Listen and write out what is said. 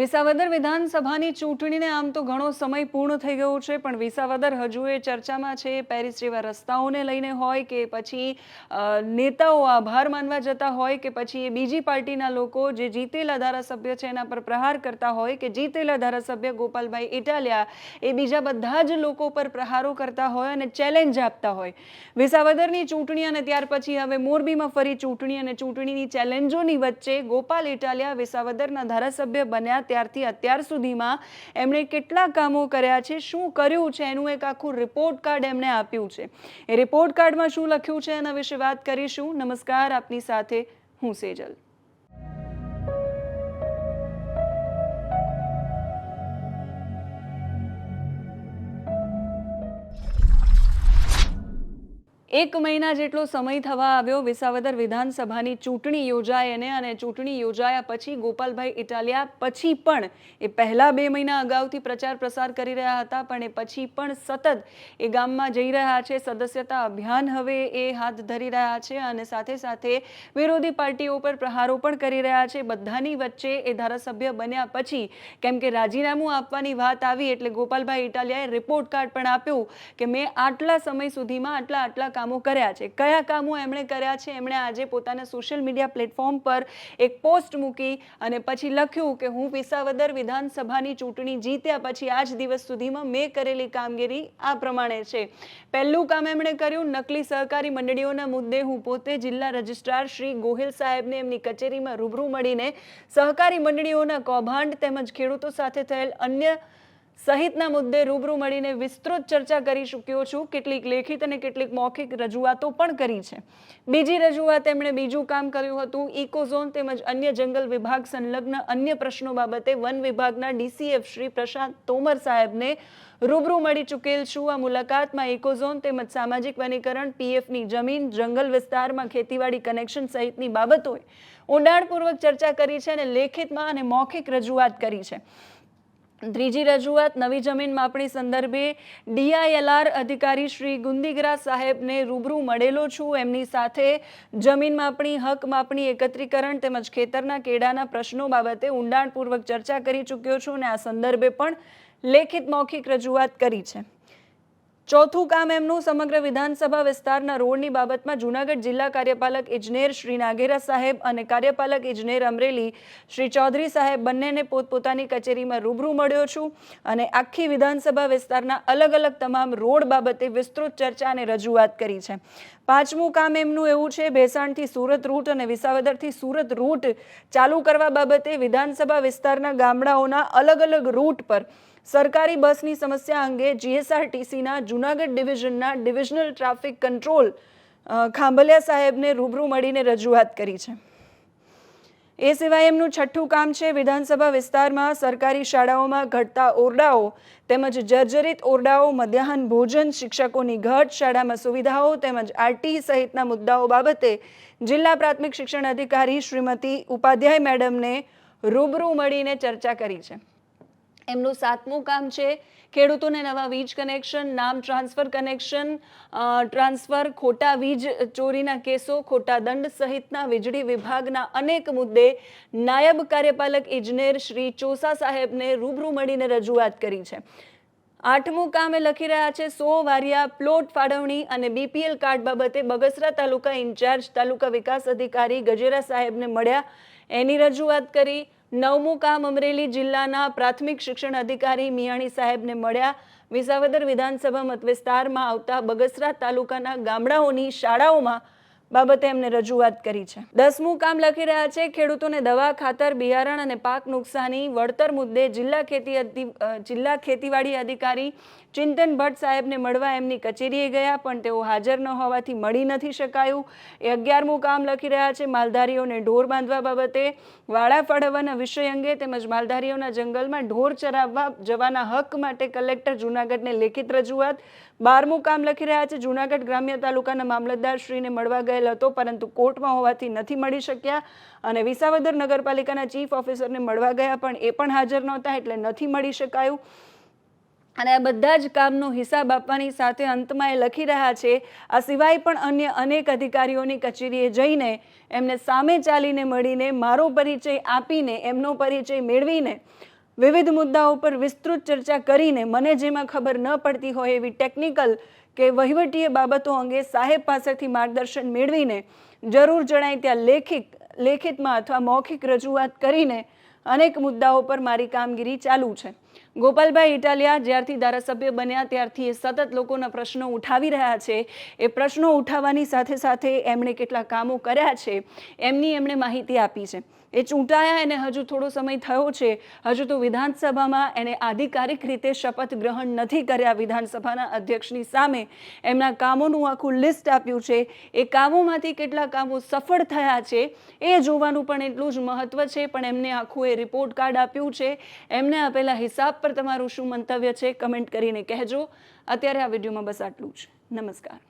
વિસાવદર વિધાનસભાની ચૂંટણીને આમ તો ઘણો સમય પૂર્ણ થઈ ગયો છે, પણ વિસાવદર હજુ એ ચર્ચામાં છે, પેરિસ જેવા રસ્તાઓને લઈને હોય કે પછી નેતાઓ આભાર માનવા જતા હોય કે પછી એ બીજી પાર્ટીના લોકો જે જીતેલા ધારાસભ્ય છે એના પર પ્રહાર કરતા હોય કે જીતેલા ધારાસભ્ય ગોપાલભાઈ ઇટાલિયા એ બીજા બધા જ લોકો પર પ્રહારો કરતા હોય અને ચેલેન્જ આપતા હોય. વિસાવદરની ચૂંટણી અને ત્યાર પછી હવે મોરબીમાં ફરી ચૂંટણી અને ચૂંટણીની ચેલેન્જોની વચ્ચે ગોપાલ ઇટાલિયા વિસાવદરના ધારાસભ્ય બન્યા ત્યારથી અત્યાર સુધીમાં એમણે કેટલા કામો કર્યા છે, શું કર્યું છે, એનું એક આખું રિપોર્ટ કાર્ડ એમણે આપ્યું છે. એ રિપોર્ટ કાર્ડમાં શું લખ્યું છે એના વિશે વાત કરીશું. નમસ્કાર, આપની સાથે હું સેજલ. એક મહિના જેટલો સમય થવા આવ્યો, વિસાવદર વિધાનસભાની ચૂંટણી યોજાય એને અને ચૂંટણી યોજાયા પછી ગોપાલભાઈ ઇટાલિયા પછી પણ એ પહેલા બે મહિના અગાઉથી પ્રચાર પ્રસાર કરી રહ્યા હતા, પણ એ પછી પણ સતત એ ગામમાં જઈ રહ્યા છે, સદસ્યતા અભિયાન હવે એ હાથ ધરી રહ્યા છે અને સાથે સાથે વિરોધી પાર્ટીઓ પર પ્રહારો પણ કરી રહ્યા છે. બધાની વચ્ચે એ ધારાસભ્ય બન્યા પછી કેમ કે રાજીનામું આપવાની વાત આવી એટલે ગોપાલભાઈ ઇટાલિયાએ રિપોર્ટ કાર્ડ પણ આપ્યું કે મેં આટલા સમય સુધીમાં આટલા આટલા કામો કર્યા છે? કયા કામો એમણે કર્યા છે? એમણે આજે પોતાના સોશિયલ મીડિયા પ્લેટફોર્મ પર એક પોસ્ટ મૂકી અને પછી લખ્યું કે હું વિસાવદર વિધાનસભાની ચૂંટણી જીત્યા પછી આજ દિવસ સુધીમાં મેં કરેલી કામગીરી આ પ્રમાણે છે. પહેલું કામ એમણે કર્યું, નકલી સહકારી મંડળીઓના મુદ્દે હું પોતે જિલ્લા રજિસ્ટ્રાર શ્રી ગોહિલ સાહેબને એમની કચેરીમાં રૂબરૂ મળીને સહકારી મંડળીઓના કૌભાંડ તેમજ ખેડૂતો સાથે થયેલ અન્ય સહિતના મુદ્દે રૂબરૂ મળીને વિસ્તૃત ચર્ચા કરી ચૂક્યો છું. કેટલીક લેખિત અને કેટલીક મૌખિક રજૂઆતો પણ કરી છે. બીજી રજૂઆત એમણે બીજું કામ કર્યું હતું. ઇકોઝોન તેમજ અન્ય જંગલ વિભાગ સંલગ્ન અન્ય પ્રશ્નો બાબતે વન વિભાગના ડીસીએફ શ્રી પ્રશાંત તોમર સાહેબને રૂબરૂ મળી ચૂકેલ છું. આ મુલાકાતમાં ઇકોઝોન તેમજ સામાજિક વનીકરણ, પીએફની જમીન, જંગલ વિસ્તારમાં ખેતીવાડી કનેક્શન સહિતની બાબતોએ ઊંડાણપૂર્વક ચર્ચા કરી છે અને લેખિતમાં અને મૌખિક રજૂઆત કરી છે. ત્રીજી રજૂઆત, નવી જમીન માપણી સંદર્ભે ડીઆઈએલઆર અધિકારી શ્રી ગુંદીગરા સાહેબને રૂબરૂ મળેલો છું. એમની સાથે જમીન માપણી, હક માપણી, એકત્રીકરણ તેમજ ખેતરના કેડાના પ્રશ્નો બાબતે ઊંડાણપૂર્વક ચર્ચા કરી ચૂક્યો છું અને આ સંદર્ભે પણ લેખિત મૌખિક રજૂઆત કરી છે. ચોથું કામ એમનું સમગ્ર વિધાનસભા વિસ્તારના રોડની બાબતમાં જૂનાગઢ જિલ્લા કાર્યપાલક ઇજનેર શ્રી નાગેરા સાહેબ અને કાર્યપાલક ઇજનેર અમરેલી શ્રી ચૌધરી સાહેબ બંનેને પોતપોતાની કચેરીમાં રૂબરૂ મળ્યો છું અને આખી વિધાનસભા વિસ્તારના અલગ અલગ તમામ રોડ બાબતે વિસ્તૃત ચર્ચા અને રજૂઆત કરી છે. પાંચમું કામ એમનું એવું છે, ભેસાણથી સુરત રૂટ અને વિસાવદરથી સુરત રૂટ ચાલુ કરવા બાબતે વિધાનસભા વિસ્તારના ગામડાઓના અલગ અલગ રૂટ પર સરકારી બસની સમસ્યા અંગે જીએસઆરટીસીના જૂનાગઢ ડિવિઝનના ડિવિઝનલ ટ્રાફિક કંટ્રોલ ખાંભલિયા સાહેબને રૂબરૂ મળીને રજૂઆત કરી છે. એ સિવાય એમનું છઠ્ઠું કામ છે વિધાનસભા વિસ્તારમાં સરકારી શાળાઓમાં ઘટતા ઓરડાઓ તેમજ જર્જરિત ઓરડાઓ, મધ્યાહન ભોજન, શિક્ષકોની ઘટ, શાળામાં સુવિધાઓ તેમજ આરટી સહિતના મુદ્દાઓ બાબતે જિલ્લા પ્રાથમિક શિક્ષણ અધિકારી શ્રીમતી ઉપાધ્યાય મેડમને રૂબરૂ મળીને ચર્ચા કરી છે. એમનું સાતમું કામ છે. ખેડૂતોને નવા વીજ કનેક્શન, નામ ટ્રાન્સફર કનેક્શન ટ્રાન્સફર ખોટા વીજ ચોરીના કેસો, ખોટા દંડ સહિતના વીજળી વિભાગના અનેક મુદ્દે નાયબ કાર્યપાલક ઇજનેર શ્રી ચોસા સાહેબને રૂબરૂ મળીને રજૂઆત કરી છે. આઠમું કામ લખી રહ્યા છે, સો વારિયા પ્લોટ ફાળવણી અને બીપીએલ કાર્ડ બાબતે બગસરા તાલુકા ઇન્ચાર્જ, તાલુકા વિકાસ અધિકારી ગજેરા સાહેબને મળ્યા. એની રજૂઆત કરી. નવમું કામ અમરેલી જિલ્લાના પ્રાથમિક શિક્ષણ અધિકારી મિયાણી સાહેબને મળ્યા. વિસાવદર વિધાનસભા મતવિસ્તારમાં આવતા બગસરા તાલુકાના ગામડાઓની શાળાઓમાં બાબતે એમને રજૂઆત કરી છે. દસમું કામ લખી રહ્યા છે, ખેડૂતોને દવા, ખાતર, બિયારણ અને પાક નુકસાની. વળતર મુદ્દે જિલ્લા ખેતી જિલ્લા ખેતીવાડી અધિકારી ચિંતન ભટ્ટ સાહેબને મળવા એમની કચેરીએ ગયા, પણ તેઓ હાજર ન હોવાથી મળી નથી શકાયું. એ અગિયારમું કામ લખી રહ્યા છે, માલધારીઓને ઢોર બાંધવા બાબતે વાડા ફાળવવાના વિષય અંગે તેમજ માલધારીઓના જંગલમાં ઢોર ચરાવવા જવાના હક માટે કલેક્ટર જૂનાગઢને લેખિત રજૂઆત. બારમું કામ લખી રહ્યા છે, જૂનાગઢ ગ્રામ્ય તાલુકાના મામલતદાર શ્રીને મળવા ગયેલ હતો, પરંતુ કોર્ટમાં હોવાથી નથી મળી શક્યા અને વિસાવદર નગરપાલિકાના ચીફ ઓફિસરને મળવા ગયા પણ એ પણ હાજર નહોતા એટલે નથી મળી શકાયું. અને આ બધા જ કામનો હિસાબ આપવાની સાથે અંતમાં એ લખી રહ્યા છે, આ સિવાય પણ અન્ય અનેક અધિકારીઓની કચેરીએ જઈને એમને સામે ચાલીને મળીને મારો પરિચય આપીને, એમનો પરિચય મેળવીને વિવિધ મુદ્દાઓ પર વિસ્તૃત ચર્ચા કરીને મને જેમાં ખબર ન પડતી હોય એવી ટેકનિકલ કે વહીવટીય બાબતો અંગે સાહેબ પાસેથી માર્ગદર્શન મેળવીને જરૂર જણાય ત્યાં લેખિત લેખિતમાં અથવા મૌખિક રજૂઆત કરીને અનેક મુદ્દાઓ પર મારી કામગીરી ચાલુ છે. ગોપાલભાઈ ઇટાલિયા જ્યારથી ધારાસભ્ય બન્યા, ત્યારથી એ સતત લોકોના પ્રશ્નો ઉઠાવી રહ્યા છે. એ પ્રશ્નો ઉઠાવવાની સાથે સાથે એમણે કેટલા કામો કર્યા છે, એમની એમણે માહિતી આપી છે. એ ચૂંટાયા, એને હજુ થોડો સમય થયો છે. હજુ તો વિધાનસભામાં એને આધિકારિક રીતે શપથ ગ્રહણ નથી કર્યા વિધાનસભાના અધ્યક્ષની સામે. એમના કામોનું આખું લિસ્ટ આપ્યું છે. એ કામોમાંથી કેટલા કામો સફળ થયા છે, એ જોવાનું પણ એટલું જ મહત્વ છે. પણ એમને આખું એ રિપોર્ટ કાર્ડ આપ્યું છે. એમને આપેલા હિસાબ તમારું શું મંતવ્ય છે કમેન્ટ કરીને કહેજો. અત્યારે આ વિડીયોમાં બસ આટલું જ. નમસ્કાર.